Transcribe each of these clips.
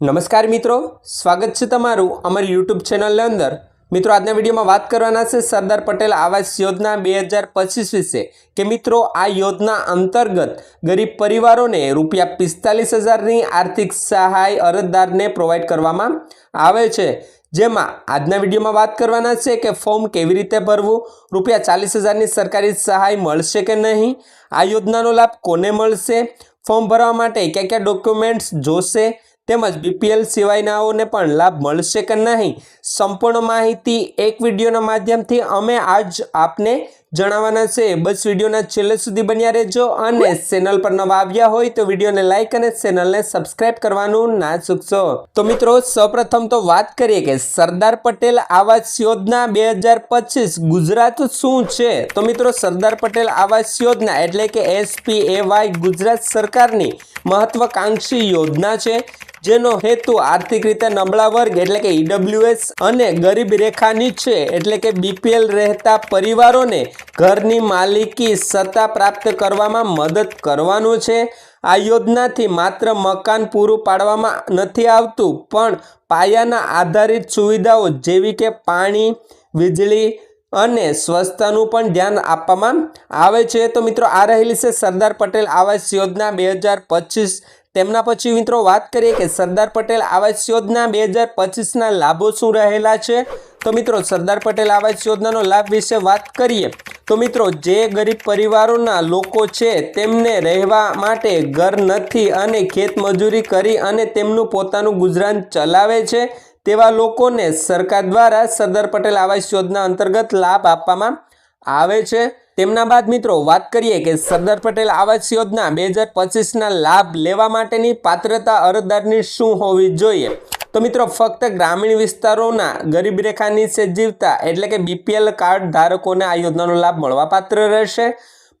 નમસ્કાર મિત્રો, સ્વાગત છે તમારું અમારી યુટ્યુબ ચેનલની અંદર. મિત્રો, આજના વિડીયોમાં વાત કરવાના છે સરદાર પટેલ આવાસ યોજના બે હજાર પચીસ વિશે. કે મિત્રો, આ યોજના અંતર્ગત ગરીબ પરિવારોને રૂપિયા પિસ્તાલીસ હજારની આર્થિક સહાય અરજદારને પ્રોવાઈડ કરવામાં આવે છે. જેમાં આજના વિડીયોમાં વાત કરવાના છે કે ફોર્મ કેવી રીતે ભરવું, રૂપિયા ચાલીસ હજારની સરકારી સહાય મળશે કે નહીં, આ યોજનાનો લાભ કોને મળશે ફોર્મ ભરવા માટે કયા કયા ડોક્યુમેન્ટ્સ જોશે તેમજ બીપીએલ સિવાયનાઓને પણ લાભ મળશે કે નહીં? સંપૂર્ણ માહિતી એક વિડીયોના માધ્યમથી અમે આજ આપને જણાવવાના છે. બસ વિડીયોના છેલ્લે સુધી બન્યા રહેજો અને ચેનલ પર નવા આવ્યા હોય તો વિડીયોને લાઇક અને ચેનલને સબસ્ક્રાઇબ કરવાનું ના ચૂકશો. તો મિત્રો, સૌપ્રથમ તો વાત કરીએ કે સરદાર પટેલ આવાસ યોજના બે હજાર પચીસ ગુજરાત શું છે? તો મિત્રો, સરદાર પટેલ આવાસ યોજના એટલે કે એસપી એવાય ગુજરાત સરકારની મહત્વકાંક્ષી યોજના છે. જેનો હેતુ આર્થિક રીતે નબળા વર્ગ એટલે કે ઈડબ્લ્યુએસ અને ગરીબ રેખા નીચે એટલે કે બીપીએલ રહેતા પરિવારોને ઘરની માલિકી સત્તા પ્રાપ્ત કરવામાં મદદ કરવાનું છે. આ યોજનાથી માત્ર મકાન પૂરું પાડવામાં નથી આવતું, પણ પાયાના આધારિત સુવિધાઓ જેવી કે પાણી, વીજળી અને સ્વચ્છતાનું પણ ધ્યાન આપવામાં આવે છે. તો મિત્રો, આ રહેલી છે સરદાર પટેલ આવાસ યોજના બે હજાર પચીસ તેમના પછી મિત્રો વાત કરીએ કે સરદાર પટેલ આવાસ યોજના બે હજાર પચીસના લાભો શું રહેલા છે? તો મિત્રો, સરદાર પટેલ આવાસ યોજનાનો લાભ વિશે વાત કરીએ. તો મિત્રો, જે ગરીબ પરિવારોના લોકો છે, તેમને રહેવા માટે ઘર નથી અને ખેતમજૂરી કરી અને તેમનું પોતાનું ગુજરાન ચલાવે છે, તેવા લોકોને સરકાર દ્વારા સરદાર પટેલ આવાસ યોજના અંતર્ગત લાભ આપવામાં આવે છે. તેમના બાદ મિત્રો વાત કરીએ કે સરદાર પટેલ આવાસ યોજના બે હજાર પચીસના લાભ લેવા માટેની પાત્રતા અરજદારની શું હોવી જોઈએ? તો મિત્રો ફક્ત ગ્રામીણ વિસ્તારોના ગરીબ રેખા નીચે જીવતા એટલે કે બીપીએલ કાર્ડ ધારકોને આ યોજનાનો લાભ મળવાપાત્ર રહેશે.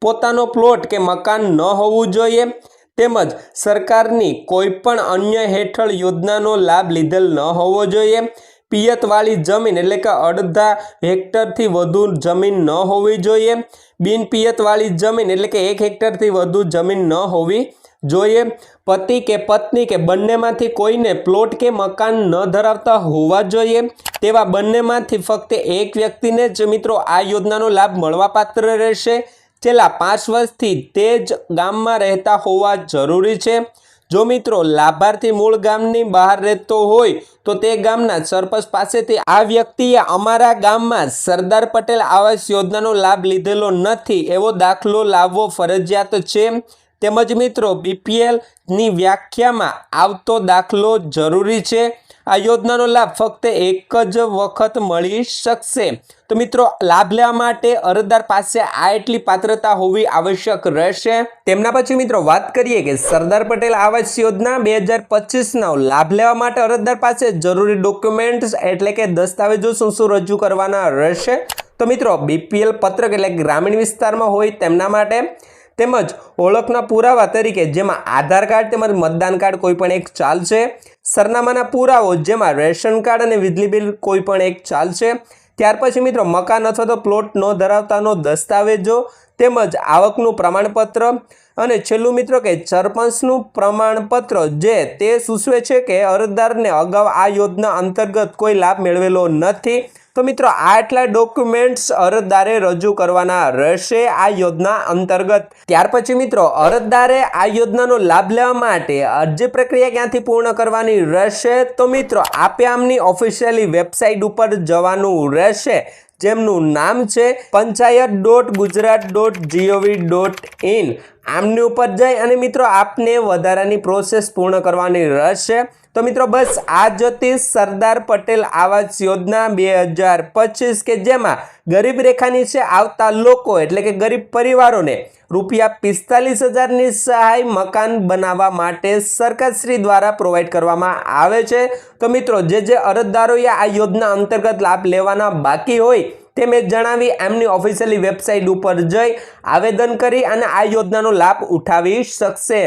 પોતાનો પ્લોટ કે મકાન ન હોવું જોઈએ. તેમજ સરકારની કોઈ પણ અન્ય હેઠળ યોજનાનો લાભ લીધેલ ન હોવો જોઈએ. પિયતવાળી જમીન એટલે કે અડધા હેક્ટરથી વધુ જમીન ન હોવી જોઈએ. બિન પિયતવાળી જમીન એટલે કે એક હેક્ટરથી વધુ જમીન ન હોવી જોઈએ. પતિ કે પત્ની કે બંનેમાંથી કોઈને પ્લોટ કે મકાન ન ધરાવતા હોવા જોઈએ. તેવા બંનેમાંથી ફક્ત એક વ્યક્તિને જ મિત્રો આ યોજનાનો લાભ મળવાપાત્ર રહેશે. છેલ્લા પાંચ વર્ષથી તે જ ગામમાં રહેતા હોવા જરૂરી છે. જો મિત્રો લાભાર્થી મૂળ ગામની બહાર રહેતો હોય, તો તે ગામના સરપંચ પાસેથી આ વ્યક્તિએ અમારા ગામમાં સરદાર પટેલ આવાસ યોજનાનો લાભ લીધેલો નથી એવો દાખલો લાવવો ફરજિયાત છે. તેમજ મિત્રો બીપીએલની વ્યાખ્યામાં આવતો દાખલો જરૂરી છે. આ યોજનાનો લાભ ફક્ત એક જ વખત મળી શકશે. તો મિત્રો, લાભ લેવા માટે અરજદાર પાસે આ એટલી પાત્રતા હોવી આવશ્યક રહેશે. તેમના પછી મિત્રો, વાત કરીએ કે સરદાર પટેલ આવાસ યોજના બે હજાર પચીસનો લાભ લેવા માટે અરજદાર પાસે જરૂરી ડોક્યુમેન્ટ્સ એટલે કે દસ્તાવેજો શું શું રજૂ કરવાના રહેશે. તો મિત્રો, બીપીએલ પત્રક એટલે ગ્રામીણ વિસ્તારમાં હોય તેમના માટે તેમજ ઓળખના પુરાવા તરીકે જેમાં આધાર કાર્ડ તેમજ મતદાન કાર્ડ કોઈ પણ એક ચાલશે. સરનામાના પુરાવો જેમાં રેશન કાર્ડ અને વીજળી બિલ કોઈ પણ એક ચાલશે. ત્યાર પછી મિત્રો મકાન અથવા તો પ્લોટ ન ધરાવતાનો દસ્તાવેજો તેમજ આવકનું પ્રમાણપત્ર અને છેલ્લું મિત્રો કે સરપંચનું પ્રમાણપત્ર જે તે સૂચવે છે કે અરજદારને અગાઉ આ યોજના અંતર્ગત કોઈ લાભ મેળવેલો નથી. તો મિત્રો આટલા ડોક્યુમેન્ટ્સ અરજદારે રજૂ કરવાના રહેશે આ યોજના અંતર્ગત. ત્યાર પછી મિત્રો, અરજદારે આ યોજનાનો લાભ લેવા માટે અરજી પ્રક્રિયા ક્યાંથી પૂર્ણ કરવાની રહેશે? તો મિત્રો આપે આમની ઓફિશિયલી વેબસાઇટ ઉપર જવાનું રહેશે, જેમનું નામ છે panchayat dot Gujarat dot GOV dot in. આમની ઉપર જઈ અને મિત્રો, આપને વધારાની પ્રોસેસ પૂર્ણ કરવાની રહેશે. તો મિત્રો બસ આ જ હતી સરદાર પટેલ આવાસ યોજના બે હજાર પચીસ કે જેમાં ગરીબ રેખાની છે આવતા લોકો એટલે કે ગરીબ પરિવારોને રૂપિયા પિસ્તાલીસ હજારની સહાય મકાન બનાવવા માટે સરકારશ્રી દ્વારા પ્રોવાઈડ કરવામાં આવે છે. તો મિત્રો જે જે અરજદારોએ આ યોજના અંતર્ગત લાભ લેવાના બાકી હોય તે મેં જણાવી એમની ઓફિશિયલી વેબસાઇટ ઉપર જઈ આવેદન કરી અને આ યોજનાનો લાભ ઉઠાવી શકશે.